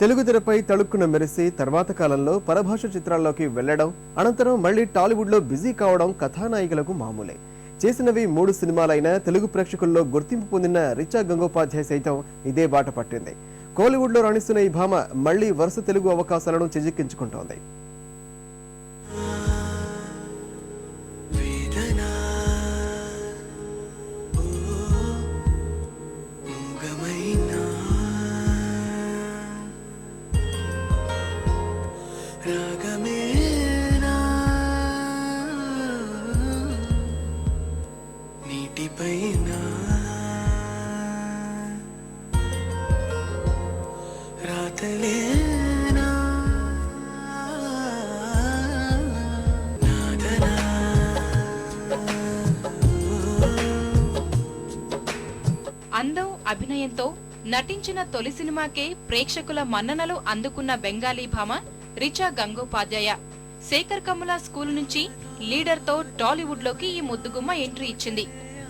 తెలుగు తెరపై తళుక్కున మెరిసి తర్వాత కాలంలో పరభాష చిత్రాల్లోకి వెళ్ళడం అనంతరం మళ్ళీ టాలీవుడ్లో బిజీ కావడం కథానాయికలకు మామూలే. చేసినవి మూడు సినిమాలైన తెలుగు ప్రేక్షకుల్లో గుర్తింపు పొందిన రిచా గంగోపాధ్యాయ సైతం ఇదే బాట పట్టింది. కోలీవుడ్లో రాణిస్తున్న ఈ భామ మళ్ళీ వరుస తెలుగు అవకాశాలను చిజిక్కించుకుంటోంది. రాగమేనా నీటిపైన. రాతలేనా నాదనా. అందం అభినయంతో నటించిన తొలి సినిమాకే ప్రేక్షకుల మన్ననలు అందుకున్న బెంగాలీ భామ రిచా గంగోపాధ్యాయ శేఖర్ కమల స్కూల్ నుంచి లీడర్తో టాలీవుడ్లోకి ఈ ముద్దుగుమ్మ ఎంట్రీ ఇచ్చింది.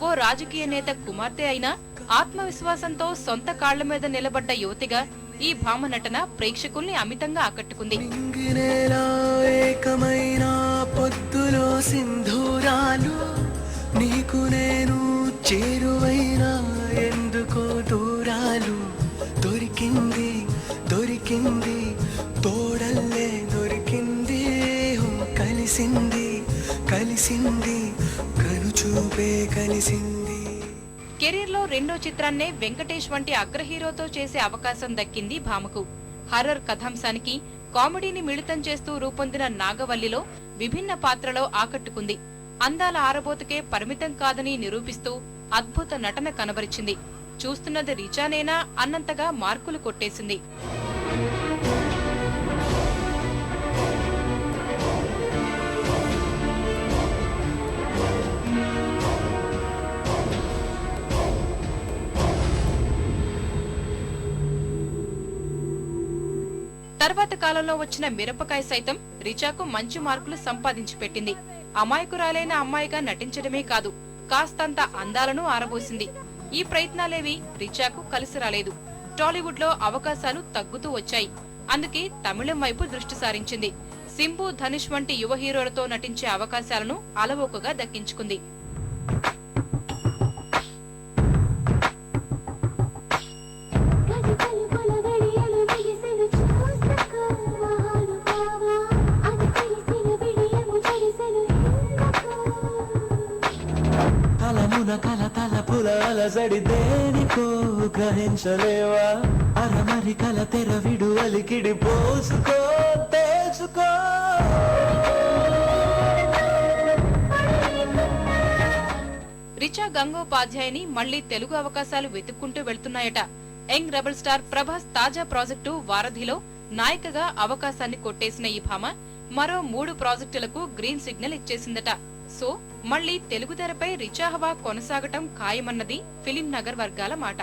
ఓ రాజకీయ నేత కుమార్తె అయినా ఆత్మవిశ్వాసంతో సొంత కాళ్ళ మీద నిలబడ్డ యువతిగా ఈ భామ నటన ప్రేక్షకుల్ని అమితంగా ఆకట్టుకుంది. పొద్దులో సింధూరాలు నీకు నేను చేరు కలిసింది కలిసింది కనుచూపే కలిసింది. కెరీర్లో రెండో చిత్రాన్నే వెంకటేష్ వంటి అగ్ర హీరోతో చేసే అవకాశం దక్కింది భామకు. హర్రర్ కథాంశానికి కామెడీని మిళితం చేస్తూ రూపొందిన నాగవల్లిలో విభిన్న పాత్రలో ఆకట్టుకుంది. అందాల ఆరబోతకే పరిమితం కాదని నిరూపిస్తూ అద్భుత నటన కనబరిచింది. చూస్తున్నది రిచానేనా అన్నంతగా మార్కులు కొట్టేసింది. తర్వాత కాలంలో వచ్చిన మిరపకాయ సైతం రిచాకు మంచి మార్కులు సంపాదించి పెట్టింది. అమాయకురాలైన అమ్మాయిగా నటించడమే కాదు కాస్తంత అందాలను ఆరబోసింది. ఈ ప్రయత్నాలేవి రిచాకు కలిసి రాలేదు. టాలీవుడ్లో అవకాశాలు తగ్గుతూ వచ్చాయి. అందుకే తమిళం వైపు దృష్టి సారించింది. సింబు ధనుష్ వంటి యువ హీరోలతో నటించే అవకాశాలను అలవోకగా దక్కించుకుంది. తలపుల అలజడి దేనికో గ్రహించలేవా? అరమరి కల తెర అలికిడి పోసుకో తెలుసుకో రిచా గంగోపాధ్యాయని మళ్ళీ తెలుగు అవకాశాలు వెతుక్కుంటూ వెళ్తున్నాయట. యంగ్ రెబల్ స్టార్ ప్రభాస్ తాజా ప్రాజెక్టు వారధిలో నాయికగా అవకాశాన్ని కొట్టేసిన ఈ భామ మరో మూడు ప్రాజెక్టులకు గ్రీన్ సిగ్నల్ ఇచ్చేసిందట. సో మళ్ళీ తెలుగు తెరపై రిచా హవా కొనసాగటం ఖాయమన్నది ఫిలిం నగర్ వర్గాల మాట.